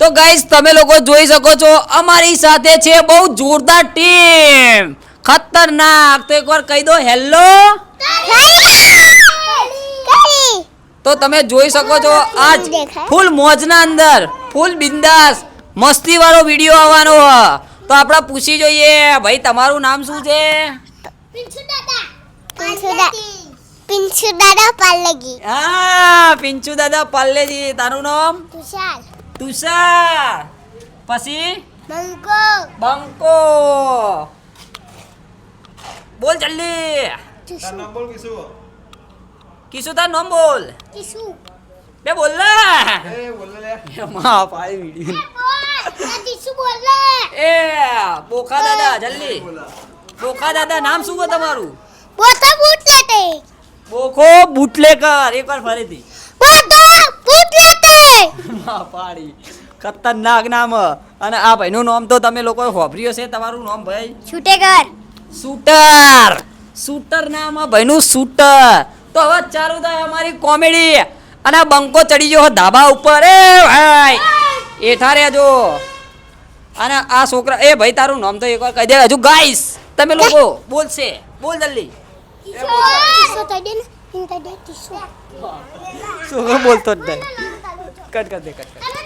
તો ગાઈસ તમે લોકો જોઈ શકો છો અમારી સાથે છે બહુ જોરદાર ટીમ ખતરનાક. તો એકવાર કહી દો હેલો તો તમે જોઈ શકો છો આજ ફૂલ મોજના અંદર ફૂલ બિંદાસ મસ્તી વાળો વીડિયો આવવાનો તો આપણે પૂછી જોઈએ ભાઈ તમારું નામ શું છે? પિંછુ દાદા પાલેજી હા પિંચુ દાદા પાલેજી તારું નામ? તુષાર તુષાર પછી મંકો બંકો બોલ જલ્દી તુષુ કિશુ તાર નામ બોલ કિસુ બે બોલ ને માં પાડી વીડિયો બોલ તિસુ બોલે એ બોખા દાદા જલ્દી બોખા દાદા નામ શું છે તમારું બોતો બૂટ લેતે બોખો બુટલેકર એકવાર ફરીથી માં પાડી. ખતરનાક નામ. અને આ ભાઈનું નામ તો તમે લોકો હોભર્યું છે તમારું નામ ભાઈ? છૂટે શૂટર. શૂટર નામ આ ભાઈનું શૂટર. તો હવે ચાલુ થાય અમારી કોમેડી. અને બંકો ચડી ગયો ધાબા ઉપર. એ ભાઈ. એઠા રહેજો અને આ છોકરા એ ભાઈ તારું નામ તો એકવાર કહી દે. હજુ ગાઈસ તમે લોકો બોલશે. બોલ જલ્દી. છોકરો બોલતો જ નહીં. કટ કર દે કટ કર